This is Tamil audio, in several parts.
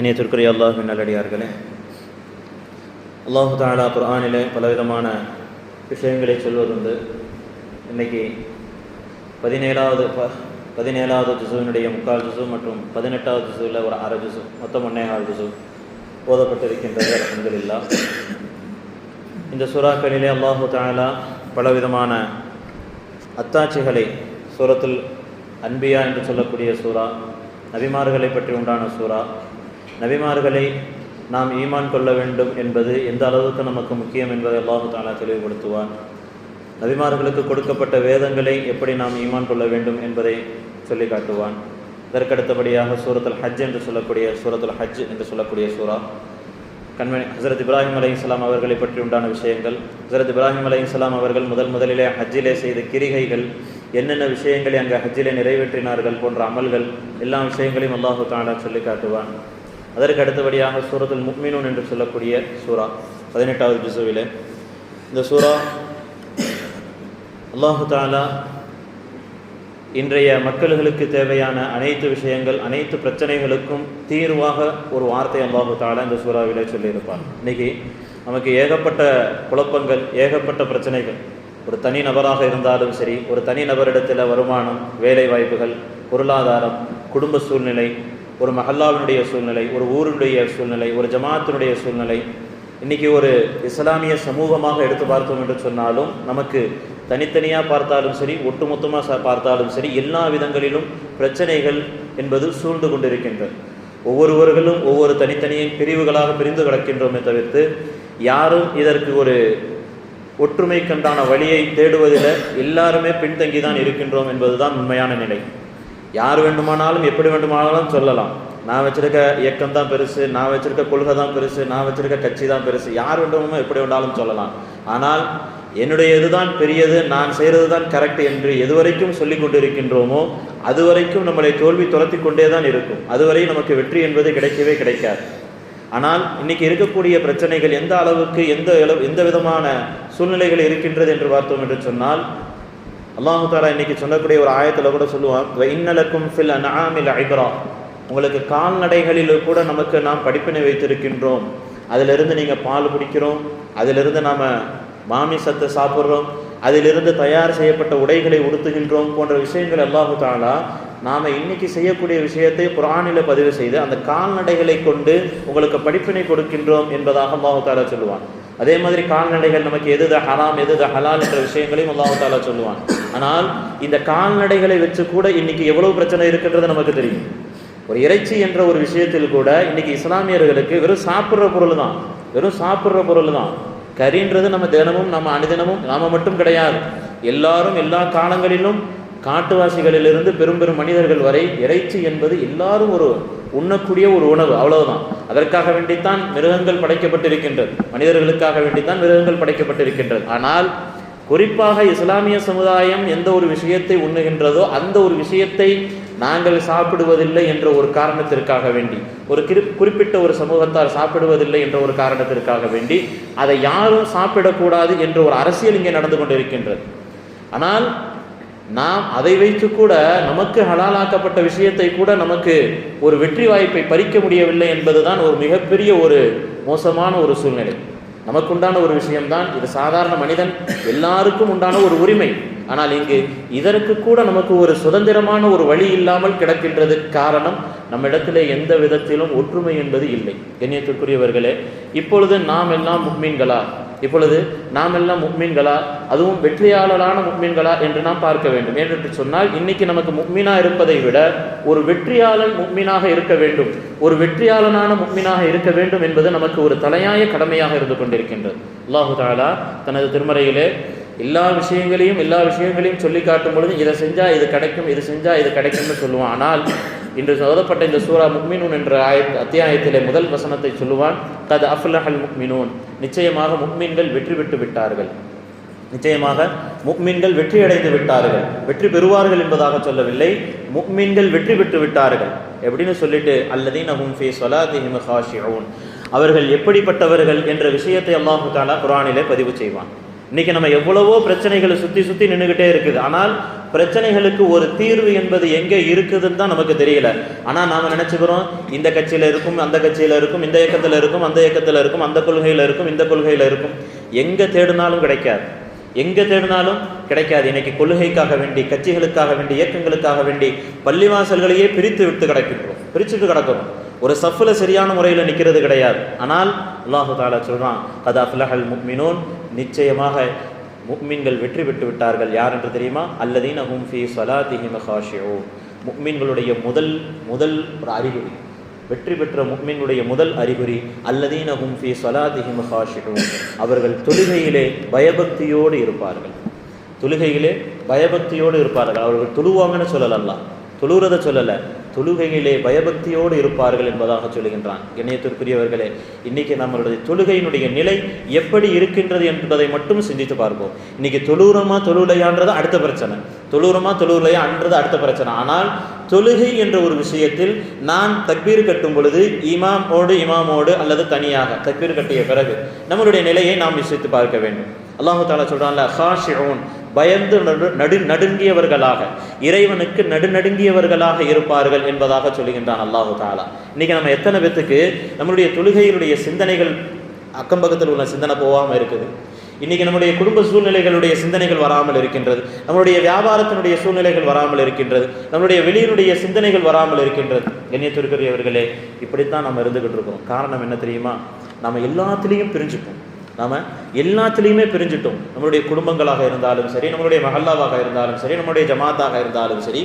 இணையத்திற்குரிய அல்லாஹின் நல்லடியார்களே அல்லாஹு தாலா குர்ஆனிலே பலவிதமான விஷயங்களை சொல்வதுண்டு. இன்னைக்கு பதினேழாவது ப பதினேழாவது திசுவினுடைய முக்கால் திசு மற்றும் பதினெட்டாவது திசுவில் ஒரு அரை திசு மொத்தம் ஒன்னேகால் திசு ஓதப்பட்டிருக்கின்றது அலமதுல்லா இந்த சுறாக்களிலே அல்லாஹு தாலா பலவிதமான அத்தாட்சிகளை சூரத்தில் அன்பியா என்று சொல்லக்கூடிய சூறா நபிமார்களை பற்றி உண்டான சூறா நபிமார்களை நாம் ஈமான் கொள்ள வேண்டும் என்பது எந்த அளவுக்கு நமக்கு முக்கியம் என்பதை அல்லாஹு தாலா தெளிவுபடுத்துவான். நபிமார்களுக்கு கொடுக்கப்பட்ட வேதங்களை எப்படி நாம் ஈமான் கொள்ள வேண்டும் என்பதை சொல்லி காட்டுவான் இதற்கடுத்தபடியாக சூரத்துல் ஹஜ் என்று சொல்லக்கூடிய சூரத்துல் ஹஜ் என்று சொல்லக்கூடிய சூரா. கண்மணி ஹசரத் இப்ராஹிம் அலி இஸ்லாம் அவர்களை பற்றி உண்டான விஷயங்கள். ஹசரத் இப்ராஹிம் அலி இஸ்லாம் அவர்கள் முதல் முதலிலே ஹஜ்ஜிலே செய்த கிரிகைகள் என்னென்ன விஷயங்களை அங்கே ஹஜ்ஜிலே நிறைவேற்றினார்கள் போன்ற அமல்கள் எல்லா விஷயங்களையும் அல்லாஹு தாலா சொல்லி காட்டுவான் அதற்கு அடுத்தபடியாக சூரத்தில் முக்மினூன் என்று சொல்லக்கூடிய சூரா பதினெட்டாவது ஜுசுவிலே. இந்த சூரா அல்லாஹு தாலா இன்றைய மக்கள்களுக்கு தேவையான அனைத்து விஷயங்கள் அனைத்து பிரச்சனைகளுக்கும் தீர்வாக ஒரு வார்த்தை அல்லாஹு தாலா இந்த சூறாவிலே சொல்லியிருப்பார் இன்னைக்கு நமக்கு ஏகப்பட்ட குழப்பங்கள் ஏகப்பட்ட பிரச்சனைகள். ஒரு தனி நபராக இருந்தாலும் சரி ஒரு தனி நபரிடத்தில் வருமானம் வேலை வாய்ப்புகள் பொருளாதாரம் குடும்ப சூழ்நிலை ஒரு மஹல்லாவினுடைய சூழ்நிலை ஒரு ஊரினுடைய சூழ்நிலை ஒரு ஜமாத்தினுடைய சூழ்நிலை. இன்னைக்கு ஒரு இஸ்லாமிய சமூகமாக எடுத்து பார்த்தோம் என்று சொன்னாலும் நமக்கு தனித்தனியாக பார்த்தாலும் சரி ஒட்டுமொத்தமாக பார்த்தாலும் சரி எல்லா விதங்களிலும் பிரச்சனைகள் என்பது சூழ்ந்து கொண்டிருக்கின்றது. ஒவ்வொருவர்களும் ஒவ்வொரு தனித்தனியை பிரிவுகளாக பிரிந்து கிடக்கின்றோமே தவிர்த்து யாரும் இதற்கு ஒரு ஒற்றுமைக்கண்டான வழியை தேடுவதில் எல்லாருமே பின்தங்கி தான் இருக்கின்றோம் என்பதுதான் உண்மையான நிலை. யார் வேண்டுமானாலும் எப்படி வேண்டுமானாலும் சொல்லலாம். நான் வச்சிருக்க இயக்கம் தான் பெருசு நான் வச்சிருக்க கொள்கை தான் பெருசு நான் வச்சிருக்க கட்சி தான் பெருசு. யார் வேண்டுமோ எப்படி வேண்டாலும் சொல்லலாம். ஆனால் என்னுடைய இதுதான் பெரியது நான் செய்கிறது தான் கரெக்ட் என்று எதுவரைக்கும் சொல்லி கொண்டிருக்கின்றோமோ அதுவரைக்கும் நம்மளை தோல்வி துரத்தி கொண்டே தான் இருக்கும். அதுவரை நமக்கு வெற்றி என்பது கிடைக்கவே கிடைக்காது. ஆனால் இன்னைக்கு இருக்கக்கூடிய பிரச்சனைகள் எந்த அளவுக்கு எந்த எந்த விதமான சூழ்நிலைகள் இருக்கின்றது என்று பார்த்தோம் என்று சொன்னால் அல்லாஹு தாலா இன்னைக்கு சொல்லக்கூடிய ஒரு ஆயத்தில் கூட சொல்லுவான் இன்னலக்கும் ஃபில் அனாமில் ஐபரா உங்களுக்கு கால்நடைகளில் கூட நமக்கு நாம் படிப்பினை வைத்திருக்கின்றோம். அதிலிருந்து நீங்கள் பால் குடிக்கிறோம் அதிலிருந்து நாம் மாமிசத்தை சாப்பிட்றோம் அதிலிருந்து தயார் செய்யப்பட்ட உடைகளை உடுத்துகின்றோம் போன்ற விஷயங்கள் அல்லாஹு தாலா நாம் இன்னைக்கு செய்யக்கூடிய விஷயத்தை புராணில பதிவு செய்து அந்த கால்நடைகளை கொண்டு உங்களுக்கு படிப்பினை கொடுக்கின்றோம் என்பதாக அல்லாஹு தாலா சொல்லுவான். அதே மாதிரி கால்நடைகள் நமக்கு எது ஹராம் எது ஹலால் என்ற விஷயங்களையும் அல்லாஹு தாலா சொல்லுவான். ஆனால் இந்த கால்நடைகளை வச்சு கூட இன்னைக்கு எவ்வளவு பிரச்சனை இருக்கின்றது நமக்கு தெரியும். ஒரு இறைச்சி என்ற ஒரு விஷயத்தில் கூட இன்னைக்கு இஸ்லாமியர்களுக்கு வெறும் சாப்பிட்ற பொருள் தான். வெறும் சாப்பிட்ற பொருள் தான். கறின்றது நம்ம தினமும் நம்ம அனுதினமும் நாம மட்டும் கிடையாது. எல்லாரும் எல்லா காலங்களிலும் காட்டுவாசிகளிலிருந்து பெரும் பெரும் மனிதர்கள் வரை இறைச்சி என்பது எல்லாரும் ஒரு உண்ணக்கூடிய ஒரு உணவு அவ்வளவுதான். அதற்காக வேண்டித்தான் மிருகங்கள் படைக்கப்பட்டிருக்கின்றது. மனிதர்களுக்காக வேண்டித்தான் மிருகங்கள் படைக்கப்பட்டிருக்கின்றது. ஆனால் குறிப்பாக இஸ்லாமிய சமுதாயம் எந்த ஒரு விஷயத்தை உண்ணுகின்றதோ அந்த ஒரு விஷயத்தை நாங்கள் சாப்பிடுவதில்லை என்ற ஒரு காரணத்திற்காக வேண்டி ஒரு குறிப்பிட்ட ஒரு சமூகத்தார் சாப்பிடுவதில்லை என்ற ஒரு காரணத்திற்காக வேண்டி அதை யாரும் சாப்பிடக்கூடாது என்ற ஒரு அரசியல் இங்கே நடந்து கொண்டிருக்கின்றது. ஆனால் நாம் அதை வைத்து கூட நமக்கு ஹலாலாக்கப்பட்ட விஷயத்தை கூட நமக்கு ஒரு வெற்றி வாய்ப்பை பறிக்க முடியவில்லை என்பதுதான் ஒரு மிகப்பெரிய ஒரு மோசமான ஒரு சூழ்நிலை. நமக்கு உண்டான ஒரு விஷயம்தான். இது சாதாரண மனிதன். எல்லாருக்கும் உண்டான ஒரு உரிமை. ஆனால் இங்கு இதற்கு கூட நமக்கு ஒரு சுதந்திரமான ஒரு வழி இல்லாமல் கிடக்கின்றது காரணம் நம்மிடத்திலே எந்த விதத்திலும் ஒற்றுமை என்பது இல்லை. கண்ணியத்திற்குரியவர்களே இப்பொழுது நாம் எல்லாம் முக்மீன்களா? இப்பொழுது நாம் எல்லாம் முக்மீன்களா? அதுவும் வெற்றியாளரான முக்மீன்களா என்று நாம் பார்க்க வேண்டும். ஏனென்று சொன்னால் இன்னைக்கு நமக்கு முக்மீனா இருப்பதை விட ஒரு வெற்றியாளன் முக்மீனாக இருக்க வேண்டும். ஒரு வெற்றியாளனான முக்மீனாக இருக்க வேண்டும் என்பது நமக்கு ஒரு தலையாய கடமையாக இருந்து கொண்டிருக்கின்றது. அல்லாஹு தாலா தனது திருமறையிலே எல்லா விஷயங்களையும் எல்லா விஷயங்களையும் சொல்லி காட்டும் பொழுது இதை செஞ்சால் இது கிடைக்கும் இது செஞ்சால் இது கிடைக்கும்னு சொல்லுவான். ஆனால் இன்று சொல்லப்பட்ட இந்த சூரா முக்மினூன் என்ற ஆய அத்தியாயத்திலே முதல் வசனத்தை சொல்லுவான் கது அஃபுல்லஹல் முக்மினூன். நிச்சயமாக முக்மீன்கள் வெற்றி பெற்று விட்டார்கள். நிச்சயமாக முக்மீன்கள் வெற்றி அடைந்து விட்டார்கள். வெற்றி பெறுவார்கள் என்பதாக சொல்லவில்லை. முக்மீன்கள் வெற்றி பெற்று விட்டார்கள். எப்படின்னு சொல்லிட்டு அல்லதீன் அஹும் ஃபி சொலாதிஹிம் ஹாஷிஊன் அவர்கள் எப்படிப்பட்டவர்கள் என்ற விஷயத்தை அல்லாஹு தாலா குரானிலே பதிவு செய்வான். இன்னைக்கு நம்ம எவ்வளவோ பிரச்சனைகளை சுற்றி சுற்றி நின்றுக்கிட்டே இருக்குது. ஆனால் பிரச்சனைகளுக்கு ஒரு தீர்வு என்பது எங்கே இருக்குதுன்னு தான் நமக்கு தெரியல. ஆனால் நாம் நினச்சிக்கிறோம் இந்த கட்சியில் இருக்கும் அந்த கட்சியில் இருக்கும் இந்த இயக்கத்தில் இருக்கும் அந்த இயக்கத்தில் இருக்கும் அந்த கொள்கையில் இருக்கும் இந்த கொள்கையில் இருக்கும். எங்கே தேடினாலும் கிடைக்காது. எங்கே தேடினாலும் கிடைக்காது. இன்னைக்கு கொள்கைக்காக வேண்டி கட்சிகளுக்காக வேண்டி இயக்கங்களுக்காக வேண்டி பள்ளிவாசல்களையே பிரித்து விட்டு கிடக்கின்றோம். பிரிச்சுட்டு கிடக்கிறோம். ஒரு சஃபில் சரியான முறையில் நிற்கிறது கிடையாது. ஆனால் அல்லாஹு தாலா சொல்கிறான் அது அஃப்லஹல் முக்மினோன் நிச்சயமாக முக்மீன்கள் வெற்றி பெற்று விட்டார்கள். யார் என்று தெரியுமா? அல்லதீன் அஹும் ஃபி சலாத்திஹிம் ஹாஷியோ முக்மீன்களுடைய முதல் முதல் ஒரு அறிகுறி. வெற்றி பெற்ற முக்மீன்களுடைய முதல் அறிகுறி அல்லதீன் அஹும் ஃபி சலாத்திஹிம் ஹாஷியோ அவர்கள் தொழுகையிலே பயபக்தியோடு இருப்பார்கள். தொழுகையிலே பயபக்தியோடு இருப்பார்கள். அவர்கள் தொழுவாங்கன்னு சொல்லலல்லாம் தொழுகிறத சொல்லலை. தொழுகையிலே பயபக்தியோடு இருப்பார்கள் என்பதாக சொல்கின்றான் இணையத்திற்குரியவர்களே இன்னைக்கு நம்மளுடைய தொழுகையினுடைய நிலை எப்படி இருக்கின்றது என்பதை மட்டும் சிந்தித்து பார்ப்போம். இன்னைக்கு தொழுகிறோமா தொழுலையான்றது அடுத்த பிரச்சனை. தொழுகிறோமா தொழுலையா அன்றது அடுத்த பிரச்சனை. ஆனால் தொழுகை என்ற ஒரு விஷயத்தில் நான் தக்பீர் கட்டும் பொழுது இமாமோடு இமாமோடு அல்லது தனியாக தக்பீர் கட்டிய பிறகு நம்மளுடைய நிலையை நாம் விசித்து பார்க்க வேண்டும். அல்லாஹு தாலா சொல்றான்ல ஹாஷிஊன் பயந்து நடு நடு நடுங்கியவர்களாக இறைவனுக்கு நடுநடுங்கியவர்களாக இருப்பார்கள் என்பதாக சொல்லுகின்றான் அல்லாஹு தாலா இன்னைக்கு நம்ம எத்தனை பேத்துக்கு நம்மளுடைய தொழுகையினுடைய சிந்தனைகள் அக்கம் பக்கத்தில் உள்ள சிந்தனை போகாமல் இருக்குது. இன்றைக்கி நம்முடைய குடும்ப சூழ்நிலைகளுடைய சிந்தனைகள் வராமல் இருக்கின்றது. நம்மளுடைய வியாபாரத்தினுடைய சூழ்நிலைகள் வராமல் இருக்கின்றது. நம்மளுடைய வெளியினுடைய சிந்தனைகள் வராமல் இருக்கின்றது. கண்ணியத்திற்குரியவர்களே இப்படித்தான் நம்ம இருந்துகிட்டு இருக்கோம் காரணம் என்ன தெரியுமா? நம்ம எல்லாத்துலேயும் பிரிஞ்சுப்போம். நாம் எல்லாத்துலேயுமே பிரிஞ்சிட்டோம். நம்மளுடைய குடும்பங்களாக இருந்தாலும் சரி நம்மளுடைய மஹல்லாவாக இருந்தாலும் சரி நம்மளுடைய ஜமாத்தாக இருந்தாலும் சரி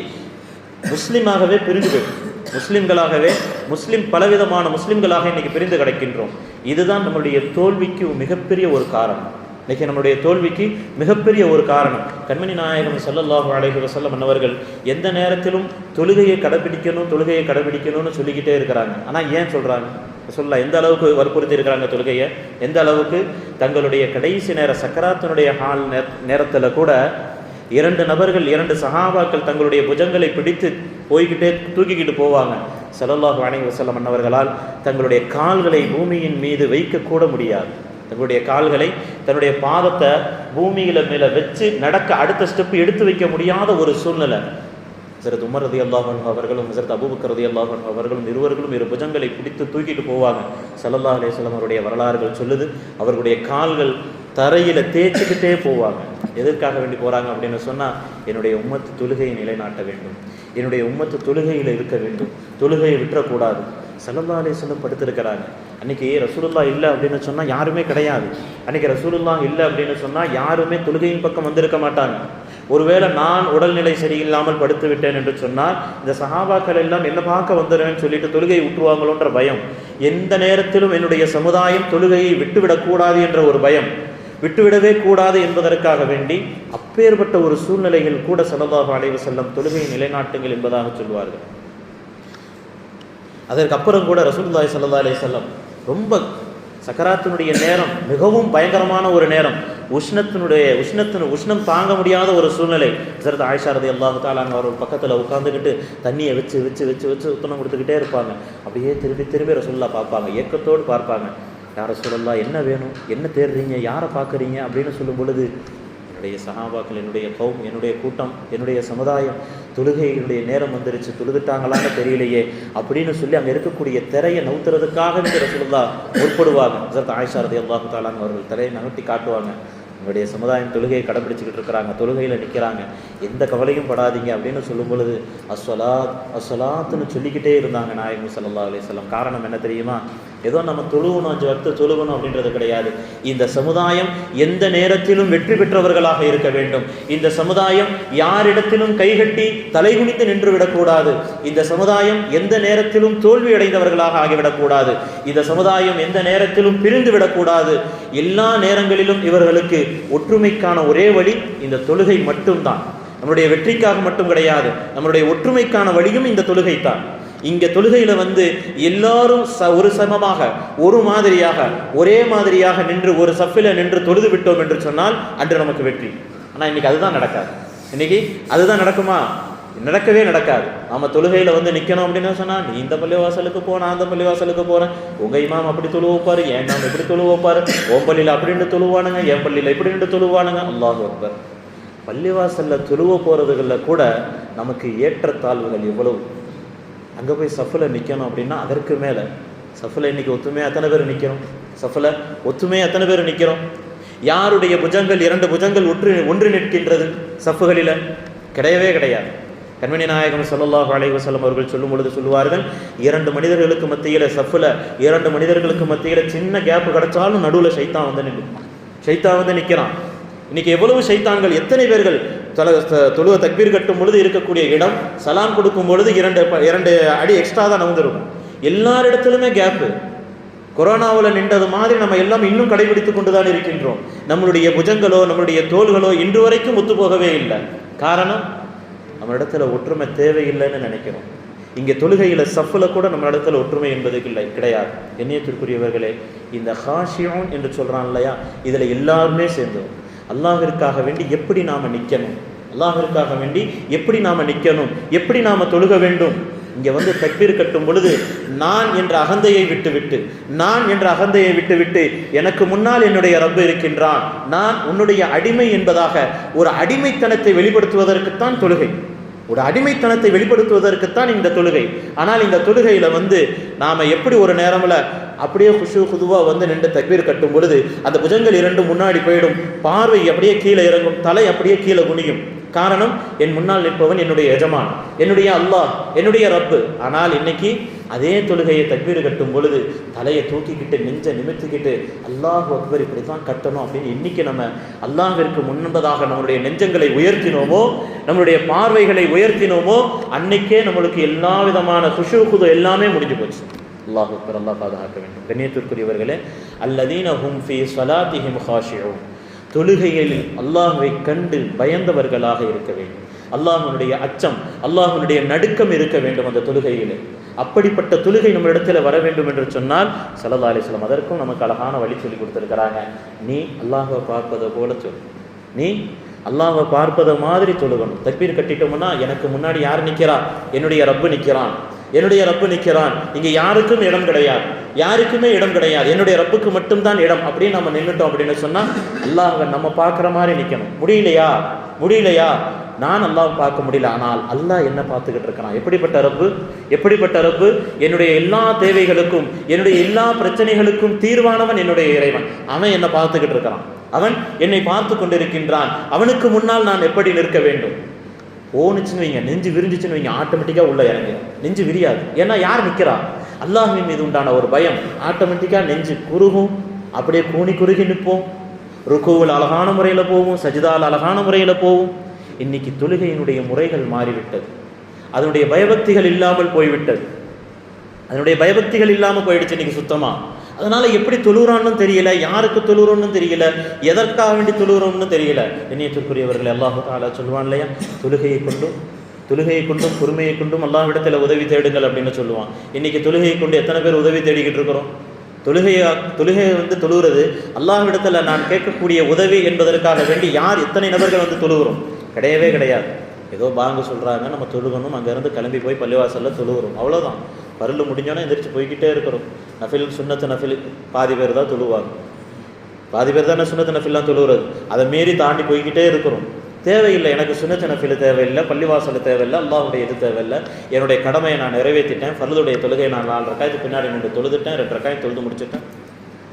முஸ்லீமாகவே பிரிஞ்சு போயிடும் முஸ்லிம்களாகவே முஸ்லிம் பலவிதமான முஸ்லிம்களாக இன்றைக்கி பிரிந்து கிடக்கின்றோம். இதுதான் நம்மளுடைய தோல்விக்கு மிகப்பெரிய ஒரு காரணம். இன்றைக்கி நம்மளுடைய தோல்விக்கு மிகப்பெரிய ஒரு காரணம். கண்மணி நாயகம் ஸல்லல்லாஹு அலைஹி வஸல்லம் அன்னவர்கள் எந்த நேரத்திலும் தொழுகையை கடைபிடிக்கணும் தொழுகையை கடைபிடிக்கணும்னு சொல்லிக்கிட்டே இருக்கிறாங்க. ஆனால் ஏன் சொல்கிறாங்க சொல்ல எந்த அளவுக்கு வற்புறுத்தி இருக்கிறாங்க தொழுகையை? எந்த அளவுக்கு? தங்களுடைய கடைசி நேர சக்கராத்தினுடைய ஹால் நேரத்தில் கூட இரண்டு நபர்கள் இரண்டு சகாபாக்கள் தங்களுடைய புஜங்களை பிடித்து போய்கிட்டே தூக்கிக்கிட்டு போவாங்க. செலவாக அலைஹி வஸல்லம் அன்னவர்களால் தங்களுடைய கால்களை பூமியின் மீது வைக்கக்கூட முடியாது. தங்களுடைய கால்களை தன்னுடைய பாதத்தை பூமியில மேல வச்சு நடக்க அடுத்த ஸ்டெப் எடுத்து வைக்க முடியாத ஒரு சூழ்நிலை. ஹசரத் உமர் ரதி அல்லாஹன் அவர்களும் ஹசரத் அபுபக்கர் ரதி அல்லாஹன் அவர்களும் இருவர்களும் இரு புஜங்களை பிடித்து தூக்கிட்டு போவாங்க. சல்லல்லா அலிஸ்லாம் அவருடைய வரலாறுகள் சொல்லுது. அவர்களுடைய கால்கள் தரையில் தேய்ச்சிக்கிட்டே போவாங்க. எதற்காக வேண்டி போகிறாங்க அப்படின்னு சொன்னால் என்னுடைய உம்மத்து தொழுகையை நிலைநாட்ட வேண்டும். என்னுடைய உம்மத்து தொழுகையில் இருக்க வேண்டும். தொழுகையை விட்டுறக்கூடாது. சல்லல்லா அலேஸ்லம் படுத்திருக்கிறாங்க. அன்னைக்கு ரசூலுல்லா இல்லை அப்படின்னு சொன்னால் யாருமே கிடையாது. அன்னைக்கு ரசூலுல்லா இல்லை அப்படின்னு சொன்னால் யாருமே தொழுகையின் பக்கம் வந்திருக்க மாட்டாங்க. ஒருவேளை நான் உடல்நிலை சரியில்லாமல் படுத்து விட்டேன் என்று சொன்னால் இந்த சஹாபாக்கள் எல்லாம் என்ன பார்க்க வந்துடுவேன் சொல்லிட்டு தொழுகையை விட்டுருவாங்களோன்ற பயம். எந்த நேரத்திலும் என்னுடைய சமுதாயம் தொழுகையை விட்டுவிடக்கூடாது என்ற ஒரு பயம். விட்டுவிடவே கூடாது என்பதற்காக வேண்டி அப்பேற்பட்ட ஒரு சூழ்நிலைகள் கூட சலதாக அலைவு செல்லும் தொழுகையை நிலைநாட்டுங்கள் என்பதாக சொல்வார்கள். அதற்கப்புறம் கூட ரசூலுல்லாஹி ஸல்லல்லாஹு அலைஹி செல்லம் ரொம்ப சக்கராத்தினுடைய நேரம் மிகவும் பயங்கரமான ஒரு நேரம். உஷ்ணத்தினுடைய உஷ்ணத்தின் உஷ்ணம் தாங்க முடியாத ஒரு சூழ்நிலை. ஹசரத் ஆயிஷா ரதி அல்லாஹு தாலாங்க அவர் பக்கத்தில் உட்காந்துக்கிட்டு தண்ணியை வச்சு வச்சு வச்சு வச்சு உத்தனம் கொடுத்துக்கிட்டே இருப்பாங்க. அப்படியே திரும்பி திரும்பி ரசூல்லா பார்ப்பாங்க. ஏக்கத்தோடு பார்ப்பாங்க. யாரை சொல்லலாம் என்ன வேணும்? என்ன தேடுறீங்க? யாரை பார்க்குறீங்க? அப்படின்னு சொல்லும் பொழுது என்னுடைய சகாபாக்கள் என்னுடைய கௌம் என்னுடைய கூட்டம் என்னுடைய சமுதாயம் தொழுகையினுடைய நேரம் வந்துருச்சு தொழுதுட்டாங்களான்னு தெரியலையே அப்படின்னு சொல்லி அங்கே இருக்கக்கூடிய திரையை நவுத்துறதுக்காக இந்த ரசூலுல்லா முற்படுவாங்க. ஹசரத் ஆயிஷா ரதி அல்லாஹு தாலாங்க அவர்கள் திரையை நகர்த்தி காட்டுவாங்க. உங்களுடைய சமுதாயம் தொழுகையை கடைபிடிச்சிக்கிட்டு இருக்கிறாங்க தொழுகையில் நிற்கிறாங்க எந்த கவலையும் படாதீங்க அப்படின்னு சொல்லும் பொழுது அஸ்வலாத் அஸ்வலாத்துன்னு சொல்லிக்கிட்டே இருந்தாங்க நாயகம் சல்லா அலிஸ்லாம் காரணம் என்ன தெரியுமா? ஏதோ நம்ம தொழுகணும் அஞ்சு தொழுகணும் அப்படின்றது கிடையாது. இந்த சமுதாயம் எந்த நேரத்திலும் வெற்றி பெற்றவர்களாக இருக்க வேண்டும். இந்த சமுதாயம் யாரிடத்திலும் கைகட்டி தலைகுனித்து நின்று விடக்கூடாது. இந்த சமுதாயம் எந்த நேரத்திலும் தோல்வி அடைந்தவர்களாக ஆகிவிடக்கூடாது. இந்த சமுதாயம் எந்த நேரத்திலும் பிரிந்து விடக்கூடாது. எல்லா நேரங்களிலும் இவர்களுக்கு ஒற்றுமைக்கான ஒரே வழி இந்த தொழுகை மட்டும்தான். நம்மளுடைய வெற்றிக்காக மட்டும் கிடையாது. நம்மளுடைய ஒற்றுமைக்கான வழியும் இந்த தொழுகை தான் இங்கே தொழுகையில் வந்து எல்லாரும் ச ஒரு சமமாக ஒரு மாதிரியாக ஒரே மாதிரியாக நின்று ஒரு சஃபில் நின்று தொழுது விட்டோம் என்று சொன்னால் அன்று நமக்கு வெற்றி. ஆனால் இன்னைக்கு அதுதான் நடக்காது. இன்னைக்கு அதுதான் நடக்குமா? நடக்கவே நடக்காது. நம்ம தொழுகையில் வந்து நிற்கணும் அப்படின்னு சொன்னால் நீ இந்த பள்ளிவாசலுக்கு போ நான் அந்த பள்ளிவாசலுக்கு போகிறேன் உங்கள் இமாம் அப்படி தொழு ஏன் என் இமாம் இப்படி தொழு வைப்பாரு உன் பள்ளியில அப்படின்னு தொழுவானுங்க என் பள்ளியில இப்படின்னு தொழுவானுங்க. அல்லாஹ் அக்பர். பள்ளிவாசலில் தொழுவ போறதுகளில் கூட நமக்கு ஏற்றத்தாழ்வுகள் எவ்வளவு? அங்கே போய் சஃபில் நிற்கணும் அப்படின்னா அதற்கு மேலே. சஃபில் இன்றைக்கி ஒற்றுமையாக எத்தனை பேர் நிற்கிறோம் சஃபில் ஒத்துமையா எத்தனை பேர் நிற்கிறோம் யாருடைய புஜங்கள் இரண்டு புஜங்கள் ஒன்று ஒன்று நிற்கின்றது சஃப்புகளில் கிடையவே கிடையாது. கண்மணி நாயகம் ஸல்லல்லாஹு அலைவசல்லம் அவர்கள் சொல்லும் பொழுது சொல்லுவார்கள் இரண்டு மனிதர்களுக்கு மத்தியில் சஃபில் இரண்டு மனிதர்களுக்கு மத்தியில் சின்ன கேப் கிடைச்சாலும் நடுவில் சைத்தான் வந்து நின்று சைத்தான் வந்து நிற்கிறான் இன்னைக்கு எவ்வளவு சைத்தான்கள் எத்தனை பேர்கள் தொல த- தொழுவ தக்பீர் கட்டும் பொழுது இருக்கக்கூடிய இடம் சலாம் கொடுக்கும் பொழுது இரண்டு ப- இரண்டு அடி எக்ஸ்ட்ரா தான் நகர்ந்துருக்கும் எல்லாரிடத்திலுமே கேப்பு கொரோனாவில் நின்றது மாதிரி நம்ம எல்லாம் இன்னும் கடைபிடித்து கொண்டு தான் இருக்கின்றோம். நம்மளுடைய புஜங்களோ நம்மளுடைய தோள்களோ இன்று வரைக்கும் ஒத்து போகவே இல்லை. காரணம் நம்ம இடத்துல ஒற்றுமை தேவையில்லைன்னு நினைக்கிறோம். இங்கே தொழுகையில் சஃப்பில் கூட நம்ம இடத்துல ஒற்றுமை என்பது இல்லை கிடையாது. எண்ணியத்திற்குரியவர்களே இந்த ஹாஷியோன் என்று சொல்கிறான் இல்லையா? இதில் எல்லாருமே சேர்ந்தோம். அல்லாஹிற்காக வேண்டி எப்படி நாம் நிற்கணும் அல்லாஹிற்காக வேண்டி எப்படி நாம் நிற்கணும் எப்படி நாம் தொழுக வேண்டும்? இங்கே வந்து தக்பீர் கட்டும் பொழுது நான் என்ற அகந்தையை விட்டுவிட்டு நான் என்ற அகந்தையை விட்டுவிட்டு எனக்கு முன்னால் என்னுடைய ரப்பு இருக்கின்றான். நான் உன்னுடைய அடிமை என்பதாக ஒரு அடிமைத்தனத்தை வெளிப்படுத்துவதற்குத்தான் தொழுகை. ஒரு அடிமைத்தனத்தை வெளிப்படுத்துவதற்குத்தான் இந்த தொழுகை. ஆனால் இந்த தொழுகையில் வந்து நாம் எப்படி ஒரு நேரமில் அப்படியே குஷு குதுவா வந்து நின்று தக்பீர் கட்டும் பொழுது அந்த புஜங்கள் இரண்டும் முன்னாடி போயிடும். பார்வை அப்படியே கீழே இறங்கும். தலை அப்படியே கீழே குனியும். காரணம் என் முன்னால் நிற்பவன் என்னுடைய எஜமான். என்னுடைய அல்லாஹ் என்னுடைய ரப்பு. ஆனால் இன்னைக்கு அதே தொழுகையை தக்பீர் கட்டும் பொழுது தலையை தூக்கிக்கிட்டு நெஞ்சை நிமிர்த்திக்கிட்டு அல்லாஹ் அக்பர் இப்படி தான் கட்டணும் அப்படின்னு இன்னைக்கு நம்ம அல்லாஹிற்கு முன்பதாக நம்மளுடைய நெஞ்சங்களை உயர்த்தினோமோ நம்மளுடைய பார்வைகளை உயர்த்தினோமோ அன்னைக்கே நம்மளுக்கு எல்லா விதமான குஷு குது எல்லாமே முடிஞ்சு போச்சு. அல்லாஹ் அக்பர் அல்லாஹ் பாதுகாக்க வேண்டும். கண்ணியத்திற்குரியவர்களே அல்லதீன ஹும் ஃபி சலாத்திஹிம் ஹாஷியூன் தொழுகையில் அல்லாஹுவை கண்டு பயந்தவர்களாக இருக்க வேண்டும். அல்லாஹனுடைய அச்சம் அல்லாஹனுடைய நடுக்கம் இருக்க வேண்டும் அந்த தொழுகையிலே. அப்படிப்பட்ட தொழுகை நம்ம இடத்துல வர வேண்டும் என்று சொன்னால் சல்லா அலிஸ்லாம் அதற்கும் நமக்கு அழகான வழி சொல்லி கொடுத்துருக்கிறாங்க. நீ அல்லாஹை பார்ப்பதை போல சொல் நீ அல்லாஹ்வை பார்ப்பதை மாதிரி தொழுகணும். தப்பீர் கட்டிட்டோம்னா எனக்கு முன்னாடி யார் நிற்கிறா? என்னுடைய ரப்பு நிற்கிறான். என்னுடைய ரப்பு நிற்கிறான். இங்கே யாருக்கும் இடம் கிடையாது. யாருக்குமே இடம் கிடையாது. என்னுடைய ரப்புக்கு மட்டும்தான் இடம். அப்படின்னு நம்ம நின்றுட்டோம் அப்படின்னு சொன்னால் அல்லாஹ்வை நம்ம பார்க்குற மாதிரி நிற்கணும் முடியலையா? முடியலையா? நான் அல்லாஹ் பார்க்க முடியல. ஆனால் அல்லாஹ் என்ன பார்த்துக்கிட்டு இருக்கிறான். எப்படிப்பட்ட ரப்பு? எப்படிப்பட்ட ரப்பு? என்னுடைய எல்லா தேவைகளுக்கும் என்னுடைய எல்லா பிரச்சனைகளுக்கும் தீர்வானவன் என்னுடைய இறைவன். அவன் என்னை பார்த்துக்கிட்டு இருக்கிறான். அவன் என்னை பார்த்து கொண்டிருக்கின்றான். அவனுக்கு முன்னால் நான் எப்படி நிற்க வேண்டும்? ஓனுச்சுன்னு வைங்க நெஞ்சு விரிஞ்சிச்சுன்னு வைங்க ஆட்டோமேட்டிக்காக உள்ள இறங்கு. நெஞ்சு விரியாது. ஏன்னா யார் நிற்கிறா அல்லாஹின் மீது உண்டான ஒரு பயம். ஆட்டோமேட்டிக்காக நெஞ்சு குறுகும். அப்படியே கூனி குறுகி நிற்போம். ருக்குவில் அழகான முறையில் போவோம் சஜிதால் அழகான முறையில் போவோம். இன்னைக்கு தொழுகையினுடைய முறைகள் மாறிவிட்டது. அதனுடைய பயபக்திகள் இல்லாமல் போய்விட்டது. அதனுடைய பயபக்திகள் இல்லாமல் போயிடுச்சு இன்னைக்கு சுத்தமாக அதனால எப்படி தொழுகிறான்னு தெரியல யாருக்கு தொழுறோம்னு தெரியல எதற்காக வேண்டி தொழுகிறோம்னு தெரியல. இணையத்திற்குரியவர்கள் அல்லாஹு தாலா சொல்லுவான் இல்லையா? தொழுகையை கொண்டும் தொழுகையை கொண்டும் பொறுமையை கொண்டும் அல்லாஹ்விடத்தில் உதவி தேடுங்கள் அப்படின்னு சொல்லுவான். இன்னைக்கு தொழுகையை கொண்டு எத்தனை பேர் உதவி தேடிக்கிட்டு இருக்கிறோம்? தொழுகையா தொழுகையை வந்து தொழுகிறது அல்லாஹ்விடத்தில் நான் கேட்கக்கூடிய உதவி என்பதற்காக வேண்டி யார் எத்தனை நபர்கள் வந்து தொழுகிறோம்? கிடையவே கிடையாது. ஏதோ பாங்கு சொல்கிறாங்க நம்ம தொழுகணும் அங்கேருந்து கிளம்பி போய் பள்ளிவாசலில் தொழுகிறோம். அவ்வளோதான் பருள் முடிஞ்சோன்னா எந்திரிச்சு போய்கிட்டே இருக்கிறோம். நஃபில் சுண்ணத்து நஃபில் பாதி பேர் தான் தொழுவாங்க. பாதி பேர் தானே சுண்ணத்து நஃபில்லாம் தொழுகிறது? அதை மீறி தாண்டி போய்கிட்டே இருக்கிறோம். தேவையில்லை. எனக்கு சுண்ணத்து நஃபில் தேவையில்லை பள்ளிவாசல் தேவையில்லை அல்லாவுடைய இது தேவையில்லை. என்னுடைய கடமையை நான் நிறைவேற்றிட்டேன். ஃபர்துடைய தொழுகை நான் நாலு ரக்காயத்து பின்னாடி நின்று தொழுதுட்டேன் ரெண்டு ரக்காயம் தொழுது முடிச்சுட்டேன்.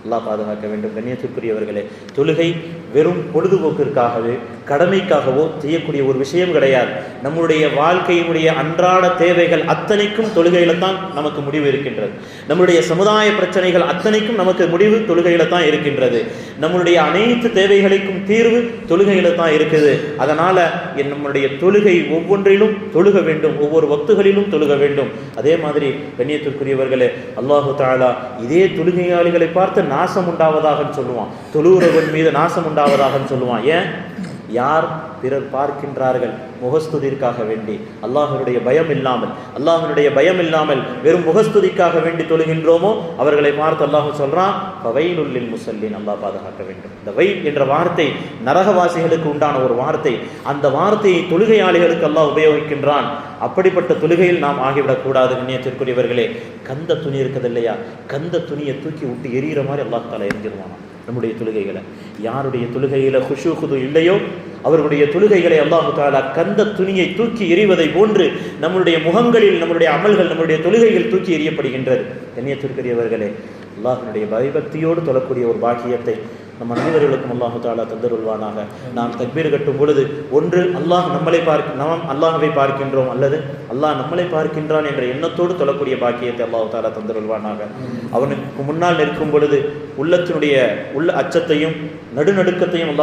அல்லா பாதுகாக்க வேண்டும். கண்ணியத்திற்குரியவர்களே தொழுகை வெறும் பொழுதுபோக்கிற்காகவே கடமைக்காகவோ செய்யக்கூடிய ஒரு விஷயம் கிடையாது. நம்முடைய வாழ்க்கையினுடைய அன்றாட தேவைகள் அத்தனைக்கும் தொழுகையில தான் நமக்கு முடிவு இருக்கின்றது. நம்முடைய சமுதாய பிரச்சனைகள் அத்தனைக்கும் நமக்கு முடிவு தொழுகையில தான் இருக்கின்றது. நம்மளுடைய அனைத்து தேவைகளுக்கும் தீர்வு தொழுகையில தான் இருக்குது. அதனால என் நம்முடைய தொழுகை ஒவ்வொன்றிலும் தொழுக வேண்டும். ஒவ்வொரு வக்துகளிலும் தொழுக வேண்டும். அதே மாதிரி கண்ணியத்திற்குரியவர்களே அல்லாஹு தாலா இதே தொழுகையாளிகளை பார்த்து நாசம் உண்டாவதாக சொல்லுவான். தொழுகிறவன் மீது நாசம் உண்டாவதாக சொல்லுவான். ஏன்? யார் பிறர் பார்க்கின்றார்கள்? முகஸ்துதிற்காக வேண்டி. அல்லாஹனுடைய பயம் இல்லாமல். அல்லாஹனுடைய பயம் இல்லாமல் வெறும் முகஸ்துதிக்காக வேண்டி தொழுகின்றோமோ? அவர்களை பார்த்து அல்லாஹ் சொல்றான் வயலுள்ளில் முசல்லின். அல்லாஹ் பாதுகாக்க வேண்டும். இந்த வை என்ற வார்த்தை நரகவாசிகளுக்கு உண்டான ஒரு வார்த்தை. அந்த வார்த்தையை தொழுகையாளிகளுக்கு அல்லாஹ் உபயோகிக்கின்றான். அப்படிப்பட்ட தொழுகையில் நாம் ஆகிவிடக் கூடாது கந்த துணி இருக்குது இல்லையா கந்த துணியை தூக்கி விட்டு எரியிற மாதிரி அல்லாஹ் தாலா எரிஞ்சிருவானா? நம்முடைய தொழுகைகளை. யாருடைய தொழுகையில குஷு குது இல்லையோ அவர்களுடைய தொழுகைகளை அல்லாஹு தாலா கந்த துணியை தூக்கி எறிவதை போன்று நம்மளுடைய முகங்களில் நம்மளுடைய அமல்கள் நம்மளுடைய தொழுகைகள் தூக்கி எறியப்படுகின்றது. கண்ணியத்திற்குரியவர்களே அல்லாஹினுடைய பயபக்தியோடு தொழக்கூடிய ஒரு பாக்கியத்தை நம் அனைவர்களுக்கும் அல்லாஹு தாலா தந்தருள்வானாக. நாம் தக்பீர் கட்டும் பொழுது ஒன்று அல்லாஹ் நம்மளை பார்க்க நாம் அல்லாஹவை பார்க்கின்றோம் அல்லது அல்லாஹ் நம்மளை பார்க்கின்றான் என்ற எண்ணத்தோடு தொழக்கூடிய பாக்கியத்தை அல்லாஹு தாலா தந்தருள்வானாக. அவனுக்கு முன்னால் நிற்கும் பொழுது உள்ளத்தினுடைய உள்ள அச்சத்தையும் நடுநடுக்கத்தையும் அல்லாஹ்